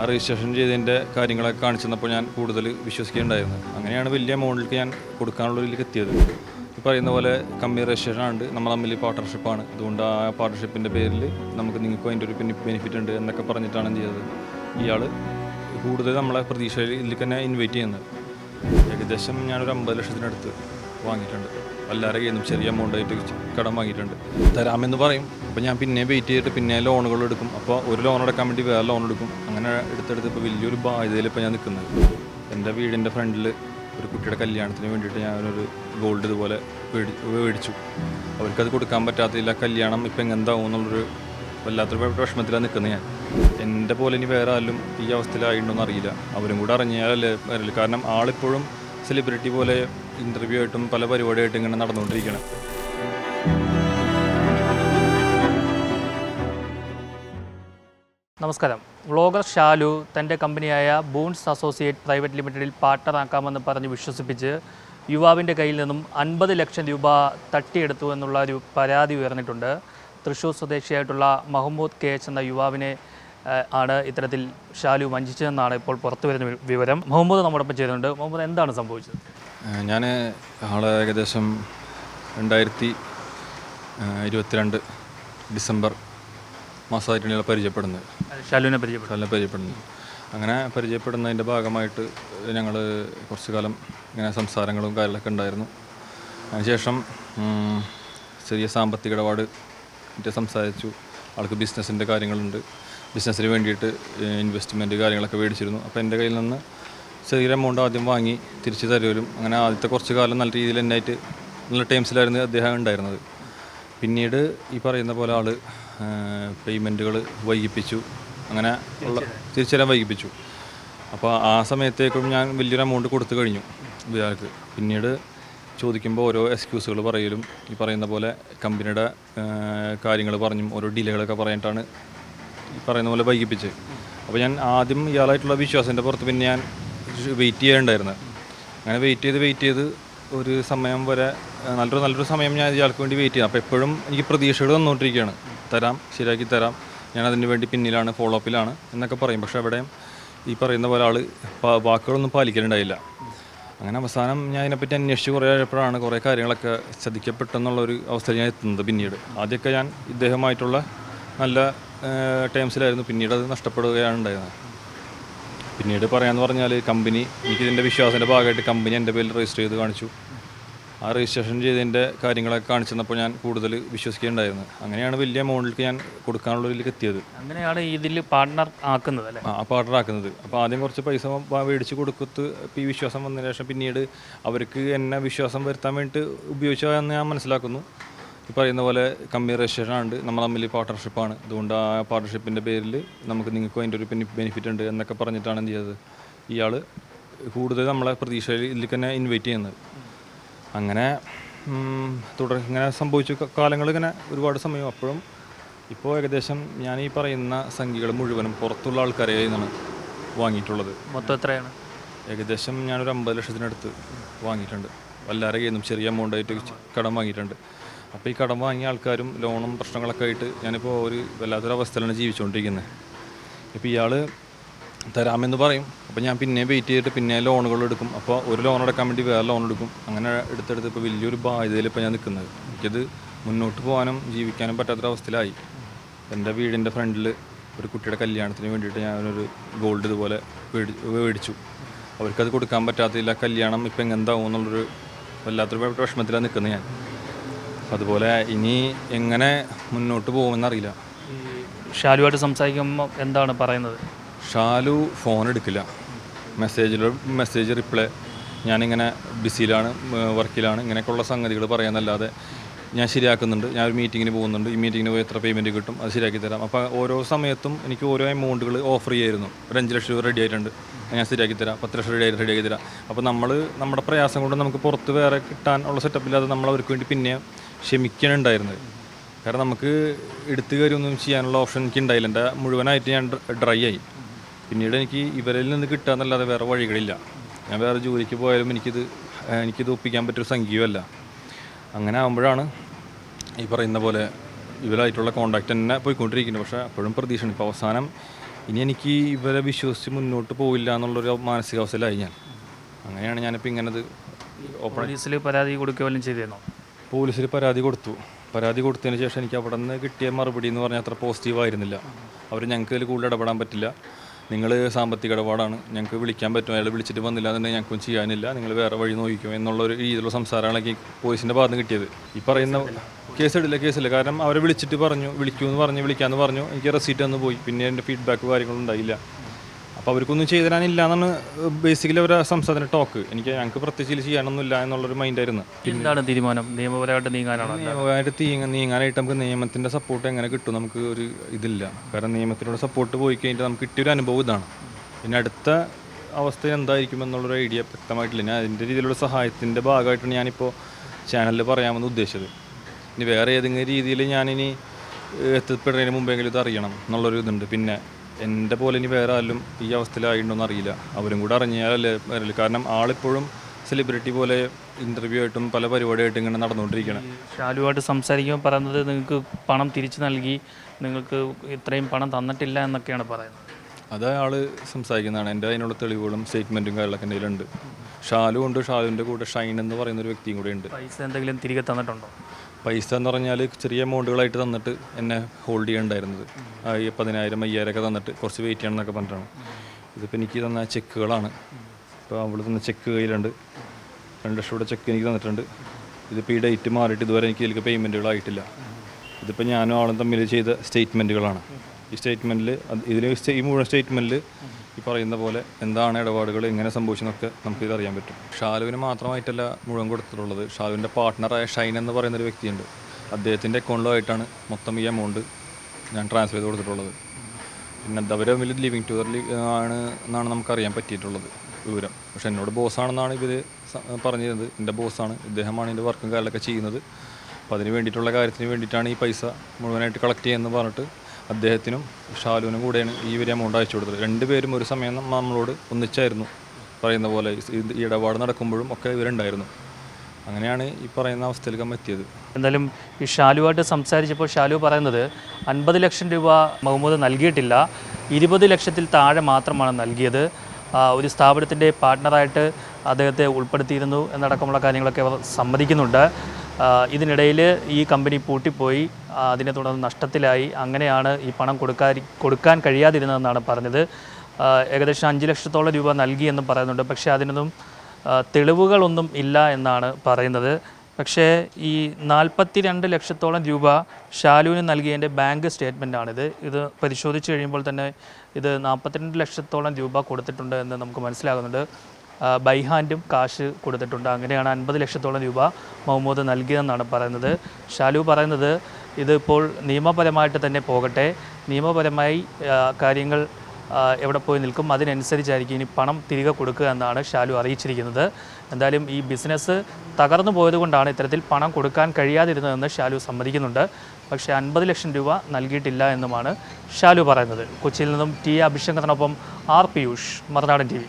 ആ രജിസ്ട്രേഷൻ ചെയ്തതിന്റെ കാര്യങ്ങളൊക്കെ കാണിച്ചു തന്നപ്പോൾ ഞാൻ കൂടുതൽ വിശ്വസിക്കുകയുണ്ടായിരുന്നു. അങ്ങനെയാണ് വലിയ എമൗണ്ടിലേക്ക് ഞാൻ കൊടുക്കാനുള്ള ഇതിലേക്ക് എത്തിയത്. ഈ പറയുന്ന പോലെ കമ്പനി രജിസ്ട്രേഷൻ ആണ് നമ്മൾ തമ്മിൽ പാർട്ട്ണർഷിപ്പാണ് അതുകൊണ്ട് ആ പാർട്ട്ണർഷിപ്പിന്റെ പേരിൽ നമുക്ക് നിങ്ങൾക്ക് അതിന്റെ ഒരു ബെനിഫിറ്റ് ഉണ്ട് എന്നൊക്കെ പറഞ്ഞിട്ടാണ് ചെയ്തത്. ഇയാൾ കൂടുതൽ നമ്മളെ പ്രതീക്ഷയിൽ ഇതിലേക്ക് തന്നെ ഇൻവൈറ്റ് ചെയ്യുന്നത്. ഏകദേശം ഞാനൊരു അമ്പത് ലക്ഷത്തിനടുത്ത് വാങ്ങിയിട്ടുണ്ട്. എല്ലാവരുടെ കയ്യിൽ നിന്നും ചെറിയ എമൗണ്ട് ആയിട്ട് കടം വാങ്ങിയിട്ടുണ്ട്. തരാമെന്ന് പറയും. അപ്പോൾ ഞാൻ പിന്നെ വെയിറ്റ് ചെയ്തിട്ട് പിന്നെ ലോണുകൾ എടുക്കും. അപ്പോൾ ഒരു ലോൺ എടുക്കാൻ വേണ്ടി വേറെ ലോൺ എടുക്കും. അങ്ങനെ എടുത്തെടുത്ത് ഇപ്പോൾ വലിയൊരു ബാധ്യതയിൽ ഇപ്പോൾ ഞാൻ നിൽക്കുന്നത്. എന്റെ വീടിന്റെ ഫ്രണ്ടിൽ ഒരു കുട്ടിയുടെ കല്യാണത്തിന് വേണ്ടിയിട്ട് ഞാനൊരു ഗോൾഡ് ഇതുപോലെ മേടി മേടിച്ചു അവർക്കത് കൊടുക്കാൻ പറ്റാത്തില്ല. കല്യാണം ഇപ്പം എങ്ങനെന്താവും എന്നുള്ളൊരു വല്ലാത്തൊരു വിഷമത്തിലാണ് നിൽക്കുന്നത് ഞാൻ. എന്റെ പോലെ ഇനി വേറെ ആരും ഈ അവസ്ഥയിലായിട്ടുണ്ടോ എന്നറിയില്ല അവരും കൂടെ അറിഞ്ഞാലല്ലേ കാരണം ആളിപ്പോഴും സെലിബ്രിറ്റി പോലെ ഇന്റർവ്യൂ ആയിട്ടും പല പരിപാടിയായിട്ടും ഇങ്ങനെ നടന്നുകൊണ്ടിരിക്കണം നമസ്കാരം. വ്ലോഗർ ഷാലു തന്റെ കമ്പനിയായ ബൂൺസ് അസോസിയേറ്റ് പ്രൈവറ്റ് ലിമിറ്റഡിൽ പാർട്ണറാക്കാമെന്ന് പറഞ്ഞ് വിശ്വസിപ്പിച്ച് യുവാവിന്റെ കയ്യിൽ നിന്നും അൻപത് ലക്ഷം രൂപ തട്ടിയെടുത്തു എന്നുള്ള ഒരു പരാതി ഉയർന്നിട്ടുണ്ട്. തൃശ്ശൂർ സ്വദേശിയായിട്ടുള്ള മഹമ്മൂദ് കെ എച്ച് എന്ന യുവാവിനെ ആണ് ഇത്തരത്തിൽ ഷാലു വഞ്ചിച്ചതെന്നാണ് ഇപ്പോൾ പുറത്തു വരുന്ന വിവരം. മുഹമ്മദ് നമ്മോടൊപ്പം ചെയ്തിട്ടുണ്ട് മുഹമ്മദ് എന്താണ് സംഭവിച്ചത്? ഞാൻ ആളെ ഏകദേശം രണ്ടായിരത്തി ഇരുപത്തിരണ്ട് ഡിസംബർ മാസമായിട്ടാണ് പരിചയപ്പെടുന്നത്. ഷാലുവിനെ പരിചയപ്പെടുന്നത്. നല്ല പരിചയപ്പെടുന്നത്. അങ്ങനെ പരിചയപ്പെടുന്നതിന്റെ ഭാഗമായിട്ട് ഞങ്ങൾ കുറച്ച് കാലം ഇങ്ങനെ സംസാരങ്ങളും കാര്യങ്ങളൊക്കെ ഉണ്ടായിരുന്നു. അതിനുശേഷം ചെറിയ സാമ്പത്തിക ഇടപാട് മറ്റേ സംസാരിച്ചു. ആൾക്ക് ബിസിനസ്സിന്റെ കാര്യങ്ങളുണ്ട്. ബിസിനസ്സിന് വേണ്ടിയിട്ട് ഇൻവെസ്റ്റ്മെന്റ് കാര്യങ്ങളൊക്കെ മേടിച്ചിരുന്നു. അപ്പോൾ എന്റെ കയ്യിൽ നിന്ന് ചെറിയൊരു എമൗണ്ട് ആദ്യം വാങ്ങി തിരിച്ചു തരുവരും. അങ്ങനെ ആദ്യത്തെ കുറച്ച് കാലം നല്ല രീതിയിൽ തന്നെ ആയിട്ട് നല്ല ടൈംസിലായിരുന്നു അദ്ദേഹം ഉണ്ടായിരുന്നത്. പിന്നീട് ഈ പറയുന്ന പോലെ ആൾ പേയ്മെന്റുകൾ വൈകിപ്പിച്ചു. അങ്ങനെ ഉള്ള തിരിച്ചു തരാൻ വൈകിപ്പിച്ചു. അപ്പോൾ ആ സമയത്തേക്കും ഞാൻ വലിയൊരു എമൗണ്ട് കൊടുത്തു കഴിഞ്ഞു ഇയാൾക്ക്. പിന്നീട് ചോദിക്കുമ്പോൾ ഓരോ എക്സ്ക്യൂസുകൾ പറയലും ഈ പറയുന്ന പോലെ കമ്പനിയുടെ കാര്യങ്ങൾ പറഞ്ഞും ഓരോ ഡിലേകളൊക്കെ പറഞ്ഞിട്ടാണ് ഈ പറയുന്ന പോലെ വൈകിപ്പിച്ച് അപ്പോൾ ഞാൻ ആദ്യം ഇയാളായിട്ടുള്ള വിശ്വാസത്തിന്റെ പുറത്ത് പിന്നെ ഞാൻ വെയിറ്റ് ചെയ്യാനുണ്ടായിരുന്നത് അങ്ങനെ വെയിറ്റ് ചെയ്ത് വെയിറ്റ് ചെയ്ത് ഒരു സമയം വരെ നല്ലൊരു നല്ലൊരു സമയം ഞാൻ ഇയാൾക്ക് വേണ്ടി വെയിറ്റ് ചെയ്യാം അപ്പോൾ എപ്പോഴും എനിക്ക് പ്രതീക്ഷകൾ തന്നുകൊണ്ടിരിക്കുകയാണ് തരാം ശരിയാക്കി തരാം. ഞാൻ അതിന് വേണ്ടി പിന്നിലാണ് ഫോളോ അപ്പിലാണ് എന്നൊക്കെ പറയും. പക്ഷേ അവിടെയും ഈ പറയുന്ന പോലെ ആൾ വാക്കുകളൊന്നും പാലിക്കലുണ്ടായില്ല. അങ്ങനെ അവസാനം ഞാൻ ഇതിനെപ്പറ്റി അന്വേഷിച്ച് കുറേ ആയപ്പോഴാണ് കുറേ കാര്യങ്ങളൊക്കെ ശ്രദ്ധിക്കപ്പെട്ടെന്നുള്ളൊരു അവസ്ഥയിൽ ഞാൻ എത്തുന്നത് പിന്നീട്. ആദ്യമൊക്കെ ഞാൻ ഇദ്ദേഹമായിട്ടുള്ള നല്ല ടേംസിലായിരുന്നു പിന്നീട് അത് നഷ്ടപ്പെടുകയാണ് ഉണ്ടായിരുന്നത്. പിന്നീട് പറയാന്ന് പറഞ്ഞാൽ കമ്പനി എനിക്ക് എനിക്കിതിന്റെ വിശ്വാസത്തിന്റെ ഭാഗമായിട്ട് കമ്പനി എന്റെ പേരിൽ രജിസ്റ്റർ ചെയ്ത് കാണിച്ചു. ആ രജിസ്ട്രേഷൻ ചെയ്തതിന്റെ കാര്യങ്ങളൊക്കെ കാണിച്ചു തന്നപ്പോൾ ഞാൻ കൂടുതൽ വിശ്വസിക്കുകയുണ്ടായിരുന്നു. അങ്ങനെയാണ് വലിയ എമൗണ്ടിലേക്ക് ഞാൻ കൊടുക്കാനുള്ള ഇതിലേക്ക് എത്തിയത്. അങ്ങനെയാണ് ഇതിൽ പാർട്ണർ ആക്കുന്നത് അല്ലേ? ആ പാർട്ണർ ആക്കുന്നത്. അപ്പോൾ ആദ്യം കുറച്ച് പൈസ മേടിച്ച് കൊടുക്കത്ത് ഈ വിശ്വാസം വന്നതിന് ശേഷം പിന്നീട് അവർക്ക് എന്നെ വിശ്വാസം വരുത്താൻ വേണ്ടിയിട്ട് ഉപയോഗിച്ചതെന്ന് ഞാൻ മനസ്സിലാക്കുന്നു. ഈ പറയുന്ന പോലെ കമ്പനി രജിസ്ട്രേഷൻ ആണ്. നമ്മൾ തമ്മിൽ പാർട്ട്ണർഷിപ്പാണ് അതുകൊണ്ട് ആ പാർട്ട്ണർഷിപ്പിന്റെ പേരിൽ നമുക്ക് നിങ്ങൾക്ക് അതിന്റെ ഒരു ബെനിഫിറ്റ് ഉണ്ട് എന്നൊക്കെ പറഞ്ഞിട്ടാണ് എന്ത് ചെയ്തത്. ഇയാൾ കൂടുതൽ നമ്മളെ പ്രതീക്ഷയിൽ ഇതിൽ തന്നെ ഇൻവൈറ്റ് ചെയ്യുന്നത്. അങ്ങനെ തുടർ ഇങ്ങനെ സംഭവിച്ചു കാലങ്ങൾ ഇങ്ങനെ ഒരുപാട് സമയം. അപ്പോഴും ഇപ്പോൾ ഏകദേശം ഞാൻ ഈ പറയുന്ന സംഖ്യകൾ മുഴുവനും പുറത്തുള്ള ആൾക്കാരെ നിന്നാണ് വാങ്ങിയിട്ടുള്ളത്. മൊത്തം എത്രയാണ്? ഏകദേശം ഞാനൊരു അമ്പത് ലക്ഷത്തിനടുത്ത് വാങ്ങിയിട്ടുണ്ട്. എല്ലാവരുടെ കയ്യിൽ നിന്നും ചെറിയ എമൗണ്ട് ആയിട്ട് കടം വാങ്ങിയിട്ടുണ്ട്. അപ്പോൾ ഈ കടം വാങ്ങിയ ആൾക്കാരും ലോണും പ്രശ്നങ്ങളൊക്കെ ആയിട്ട് ഞാനിപ്പോൾ ഒരു വല്ലാത്തൊരു അവസ്ഥയിലാണ് ജീവിച്ചുകൊണ്ടിരിക്കുന്നത് ഇപ്പോൾ ഇയാൾ തരാമെന്ന് പറയും. അപ്പോൾ ഞാൻ പിന്നെ വെയിറ്റ് ചെയ്തിട്ട് പിന്നെ ലോണുകൾ എടുക്കും. അപ്പോൾ ഒരു ലോൺ എടുക്കാൻ വേണ്ടി വേറെ ലോൺ എടുക്കും. അങ്ങനെ എടുത്തെടുത്ത് ഇപ്പോൾ വലിയൊരു ബാധ്യതയിൽ ഇപ്പോൾ ഞാൻ നിൽക്കുന്നത്. എനിക്കത് മുന്നോട്ട് പോകാനും ജീവിക്കാനും പറ്റാത്തൊരവസ്ഥയിലായി എന്റെ വീടിന്റെ ഫ്രണ്ടിൽ ഒരു കുട്ടിയുടെ കല്യാണത്തിന് വേണ്ടിയിട്ട് ഞാനൊരു ഗോൾഡ് ഇതുപോലെ മേടി മേടിച്ചു അവർക്കത് കൊടുക്കാൻ പറ്റാത്തില്ല കല്യാണം ഇപ്പം എങ്ങനെന്താവും എന്നുള്ളൊരു വല്ലാത്തൊരു വിഷമത്തിലാണ് നിൽക്കുന്നത് ഞാൻ. അതുപോലെ ഇനി എങ്ങനെ മുന്നോട്ട് പോകുമെന്നറിയില്ല. ഷാലുവായിട്ട് സംസാരിക്കുമ്പോൾ എന്താണ് പറയുന്നത്? ഷാലു ഫോൺ എടുക്കില്ല. മെസ്സേജിൽ മെസ്സേജ് റിപ്ലൈ ഞാനിങ്ങനെ ബിസിയിലാണ് വർക്കിലാണ് ഇങ്ങനെയൊക്കെയുള്ള സംഗതികൾ പറയാന്നല്ലാതെ ഞാൻ ശരിയാക്കുന്നുണ്ട്. ഞാൻ ഒരു മീറ്റിങ്ങിന് പോകുന്നുണ്ട്. ഈ മീറ്റിങ്ങിന് പോയി എത്ര പേയ്മെന്റ് കിട്ടും? അത് ശരിയാക്കി തരാം. അപ്പോൾ ഓരോ സമയത്തും എനിക്ക് ഓരോ എമൗണ്ടുകൾ ഓഫർ ചെയ്യായിരുന്നു. ഒരു അഞ്ച് ലക്ഷം രൂപ റെഡി ആയിട്ടുണ്ട്. ഞാൻ ശരിയാക്കി തരാം. പത്ത് ലക്ഷം റെഡി ആയിട്ട് റെഡിയാക്കി തരാം. അപ്പോൾ നമ്മൾ നമ്മുടെ പ്രയാസം കൊണ്ട് നമുക്ക് പുറത്ത് വേറെ കിട്ടാൻ ഉള്ള സെറ്റപ്പില്ലാതെ നമ്മൾ അവർക്ക് വേണ്ടി പിന്നെ ക്ഷമിക്കണുണ്ടായിരുന്നത് കാരണം നമുക്ക് എടുത്തു കയറി ഒന്നും ചെയ്യാനുള്ള ഓപ്ഷൻ എനിക്ക് ഉണ്ടായില്ല എന്റെ മുഴുവനായിട്ട് ഞാൻ ഡ്രൈ ആയി. പിന്നീട് എനിക്ക് ഇവരിൽ നിന്ന് കിട്ടാന്നല്ലാതെ വേറെ വഴികളില്ല. ഞാൻ വേറെ ജോലിക്ക് പോയാലും എനിക്കിത് എനിക്കിത് ഒപ്പിക്കാൻ പറ്റിയൊരു സംഖ്യയുമല്ല അങ്ങനെ ആകുമ്പോഴാണ് ഈ പറയുന്ന പോലെ ഇവരായിട്ടുള്ള കോണ്ടാക്റ്റ് തന്നെ പോയിക്കൊണ്ടിരിക്കുന്നത്. പക്ഷേ അപ്പോഴും പ്രതീക്ഷയാണ് ഇപ്പോൾ അവസാനം ഇനി എനിക്ക് ഇവരെ വിശ്വസിച്ച് മുന്നോട്ട് പോയില്ല എന്നുള്ളൊരു മാനസികാവസ്ഥയിലായി ഞാൻ. അങ്ങനെയാണ് ഞാനിപ്പോൾ ഇങ്ങനത് ഓപ്പൺ പോലീസിൽ പരാതി കൊടുക്കുക ചെയ്തിരുന്നു ചെയ്തിരുന്നോ പോലീസിൽ പരാതി കൊടുത്തു. പരാതി കൊടുത്തതിന് ശേഷം എനിക്ക് അവിടെ നിന്ന് കിട്ടിയ മറുപടി എന്ന് പറഞ്ഞാൽ അത്ര പോസിറ്റീവ് ആയിരുന്നില്ല. അവർ ഞങ്ങൾക്ക് ഇതിൽ കൂടുതൽ ഇടപെടാൻ പറ്റില്ല. നിങ്ങൾ സാമ്പത്തിക ഇടപാടാണ്. ഞങ്ങൾക്ക് വിളിക്കാൻ പറ്റും. അയാൾ വിളിച്ചിട്ട് വന്നില്ല എന്നുണ്ടെങ്കിൽ ഞങ്ങൾക്കും ചെയ്യാനില്ല. നിങ്ങൾ വേറെ വഴി നോക്കിക്കും എന്നുള്ള ഒരു രീതിയിലുള്ള സംസാരങ്ങളൊക്കെ പോലീസിന്റെ ഭാഗത്ത് കിട്ടിയത്. ഈ പറയുന്ന കേസ് കേസില്ല കാരണം അവരെ വിളിച്ചിട്ട് പറഞ്ഞു വിളിക്കൂ എന്ന് പറഞ്ഞു വിളിക്കാമെന്ന് പറഞ്ഞു. എനിക്ക് റെസീറ്റ് ഒന്ന് പോയി. പിന്നെ എന്റെ ഫീഡ്ബാക്ക് കാര്യങ്ങളും ഉണ്ടായില്ല. അപ്പോൾ അവർക്കൊന്നും ചെയ്തു തരാനില്ല എന്നാണ് ബേസിക്കലി അവരുടെ സംസ്ഥാന ടോക്ക് എനിക്ക് ഞങ്ങൾക്ക് പ്രത്യേകിച്ച് ചെയ്യാനൊന്നുമില്ല എന്നുള്ളൊരു മൈൻഡായിരുന്നു എന്താണ് തീരുമാനം? നിയമപരമായിട്ട് നീങ്ങാനാണോ? നിയമപരമായിട്ട് തീങ്ങ നീങ്ങാനായിട്ട് നമുക്ക് നിയമത്തിന്റെ സപ്പോർട്ട് എങ്ങനെ കിട്ടും നമുക്ക് ഒരു ഇതില്ല. കാരണം നിയമത്തിനോട് സപ്പോർട്ട് പോയി കഴിഞ്ഞിട്ട് നമുക്ക് കിട്ടിയൊരു അനുഭവം ഇതാണ്. പിന്നെ അടുത്ത അവസ്ഥ എന്തായിരിക്കും എന്നുള്ളൊരു ഐഡിയ വ്യക്തമായിട്ടില്ല. ഞാൻ അതിന്റെ രീതിയിലുള്ള സഹായത്തിന്റെ ഭാഗമായിട്ടാണ് ഞാനിപ്പോൾ ചാനലിൽ പറയാമെന്ന് ഉദ്ദേശിച്ചത്. ഇനി വേറെ ഏതെങ്കിലും രീതിയിൽ ഞാനിനി എത്തിപ്പെടുന്നതിന് മുമ്പെങ്കിലും ഇത് അറിയണം എന്നുള്ളൊരു ഇതുണ്ട്. പിന്നെ എന്റെ പോലെ ഇനി വേറെ ആരും ഈ അവസ്ഥയിലായിട്ടുണ്ടോന്ന് അറിയില്ല. അവരും കൂടെ അറിഞ്ഞാലല്ലേ അറിയില്ല കാരണം ആളിപ്പോഴും സെലിബ്രിറ്റി പോലെ ഇന്റർവ്യൂ ആയിട്ടും പല പരിപാടിയായിട്ടും ഇങ്ങനെ നടന്നുകൊണ്ടിരിക്കണം ഷാലുവായിട്ട് സംസാരിക്കുമ്പോൾ പറയുന്നത് നിങ്ങൾക്ക് പണം തിരിച്ചു നൽകി നിങ്ങൾക്ക് ഇത്രയും പണം തന്നിട്ടില്ല എന്നൊക്കെയാണ് പറയുന്നത്. അത് ആൾ സംസാരിക്കുന്നതാണ്. എന്റെ അതിനുള്ള തെളിവുകളും സ്റ്റേറ്റ്മെന്റും കാര്യങ്ങളൊക്കെ എന്റെ കയ്യിലുണ്ട്. ഷാലു ഉണ്ട്. ഷാലുവിന്റെ കൂടെ ഷൈൻ എന്ന് പറയുന്ന ഒരു വ്യക്തിയും കൂടെ ഉണ്ട്. പൈസ എന്തെങ്കിലും തിരികെ തന്നിട്ടുണ്ടോ? പൈസ എന്ന് പറഞ്ഞാൽ ചെറിയ എമൗണ്ടുകളായിട്ട് തന്നിട്ട് എന്നെ ഹോൾഡ് ചെയ്യണ്ടായിരുന്നത്. ഈ പതിനായിരം അയ്യായിരം ഒക്കെ തന്നിട്ട് കുറച്ച് വെയിറ്റ് ചെയ്യണം എന്നൊക്കെ പറഞ്ഞിട്ടാണ്. ഇതിപ്പോൾ എനിക്ക് തന്ന ചെക്കുകളാണ്. ഇപ്പോൾ അവൾ തന്ന ചെക്ക് കയ്യിലുണ്ട്. രണ്ട് ലക്ഷം ചെക്ക് എനിക്ക് തന്നിട്ടുണ്ട്. ഇതിപ്പോൾ ഈ ഡേറ്റ് മാറിയിട്ട് ഇതുവരെ എനിക്ക് ഇതിലേക്ക് പേയ്മെന്റുകളായിട്ടില്ല ഇതിപ്പോൾ ഞാനും ആളും തമ്മിൽ ചെയ്ത സ്റ്റേറ്റ്മെന്റുകളാണ് ഈ സ്റ്റേറ്റ്മെന്റിൽ ഇതിൽ ഈ മുഴുവൻ സ്റ്റേറ്റ്മെന്റിൽ ഈ പറയുന്ന പോലെ എന്താണ് ഇടപാടുകൾ എങ്ങനെ സംഭവിച്ചെന്നൊക്കെ നമുക്ക് ഇത് അറിയാൻ പറ്റും. ഷാലുവിന് മാത്രമായിട്ടല്ല മുഴുവൻ കൊടുത്തിട്ടുള്ളത്. ഷാലുവിന്റെ പാർട്ട്ണറായ ഷൈൻ എന്ന് പറയുന്ന ഒരു വ്യക്തിയുണ്ട്. അദ്ദേഹത്തിന്റെ അക്കൗണ്ടിലായിട്ടാണ് മൊത്തം ഈ എമൗണ്ട് ഞാൻ ട്രാൻസ്ഫർ ചെയ്ത് കൊടുത്തിട്ടുള്ളത്. പിന്നെ അവർ തമ്മിൽ ലിവിങ് ടുഗറിൽ ആണ് എന്നാണ് നമുക്കറിയാൻ പറ്റിയിട്ടുള്ളത് വിവരം. പക്ഷെ എന്നോട് ബോസാണെന്നാണ് ഇവർ പറഞ്ഞിരുന്നത്. എന്റെ ബോസാണ്. ഇദ്ദേഹമാണ് എന്റെ വർക്കും കാര്യങ്ങളൊക്കെ ചെയ്യുന്നത്. അപ്പോൾ അതിന് വേണ്ടിയിട്ടുള്ള കാര്യത്തിന് വേണ്ടിയിട്ടാണ് ഈ പൈസ മുഴുവനായിട്ട് കളക്ട് ചെയ്യുന്നത് പറഞ്ഞിട്ട് അദ്ദേഹത്തിനും ഷാലുവിനും കൂടെയാണ് ഈ ഒരു എമൗണ്ട് അയച്ചു കൊടുത്തത്. രണ്ടുപേരും ഒരു സമയം നമ്മളോട് ഒന്നിച്ചായിരുന്നു. പറയുന്ന പോലെ ഈ ഇടപാട് നടക്കുമ്പോഴും ഒക്കെ ഇവരുണ്ടായിരുന്നു. അങ്ങനെയാണ് ഈ പറയുന്ന അവസ്ഥയിലേക്ക് നമ്മൾ എത്തിയത്. എന്തായാലും ഈ ഷാലുവായിട്ട് സംസാരിച്ചപ്പോൾ ഷാലു പറയുന്നത് അൻപത് ലക്ഷം രൂപ മുഹമ്മദ് നൽകിയിട്ടില്ല. ഇരുപത് ലക്ഷത്തിൽ താഴെ മാത്രമാണ് നൽകിയത്. ഒരു സ്ഥാപനത്തിന്റെ പാർട്ട്ണറായിട്ട് അദ്ദേഹത്തെ ഉൾപ്പെടുത്തിയിരുന്നു എന്നടക്കമുള്ള കാര്യങ്ങളൊക്കെ അവർ സമ്മതിക്കുന്നുണ്ട്. ഇതിനിടയിൽ ഈ കമ്പനി പൂട്ടിപ്പോയി. അതിനെ തുടർന്ന് നഷ്ടത്തിലായി. അങ്ങനെയാണ് ഈ പണം കൊടുക്കാൻ കൊടുക്കാൻ കഴിയാതിരുന്നതെന്നാണ് പറഞ്ഞത്. ഏകദേശം അഞ്ച് ലക്ഷത്തോളം രൂപ നൽകി എന്നും പറയുന്നുണ്ട്. പക്ഷേ അതിനൊന്നും തെളിവുകളൊന്നും ഇല്ല എന്നാണ് പറയുന്നത്. പക്ഷേ ഈ നാൽപ്പത്തി രണ്ട് ലക്ഷത്തോളം രൂപ ഷാലുവിന് നൽകിയതിന്റെ ബാങ്ക് സ്റ്റേറ്റ്മെന്റാണിത്. ഇത് പരിശോധിച്ച് കഴിയുമ്പോൾ തന്നെ ഇത് നാൽപ്പത്തിരണ്ട് ലക്ഷത്തോളം രൂപ കൊടുത്തിട്ടുണ്ട് എന്ന് നമുക്ക് മനസ്സിലാകുന്നുണ്ട്. ബൈ ഹാൻഡും കാശ് കൊടുത്തിട്ടുണ്ട്. അങ്ങനെയാണ് അൻപത് ലക്ഷത്തോളം രൂപ മുഹമ്മദ് നൽകിയതെന്നാണ് പറയുന്നത്. ഷാലു പറയുന്നത് ഇതിപ്പോൾ നിയമപരമായിട്ട് തന്നെ പോകട്ടെ. നിയമപരമായി കാര്യങ്ങൾ എവിടെ പോയി നിൽക്കും. അതിനനുസരിച്ചായിരിക്കും ഇനി പണം തിരികെ കൊടുക്കുക എന്നാണ് ഷാലു അറിയിച്ചിരിക്കുന്നത്. എന്തായാലും ഈ ബിസിനസ് തകർന്നു പോയതുകൊണ്ടാണ് ഇത്തരത്തിൽ പണം കൊടുക്കാൻ കഴിയാതിരുന്നതെന്ന് ഷാലു സമ്മതിക്കുന്നുണ്ട്. പക്ഷേ അൻപത് ലക്ഷം രൂപ നൽകിയിട്ടില്ല എന്നുമാണ് ഷാലു പറയുന്നത്. കൊച്ചിയിൽ നിന്നും ടി അഭിഷേകത്തിനൊപ്പം ആർ പിയൂഷ് മറുനാടൻ ടി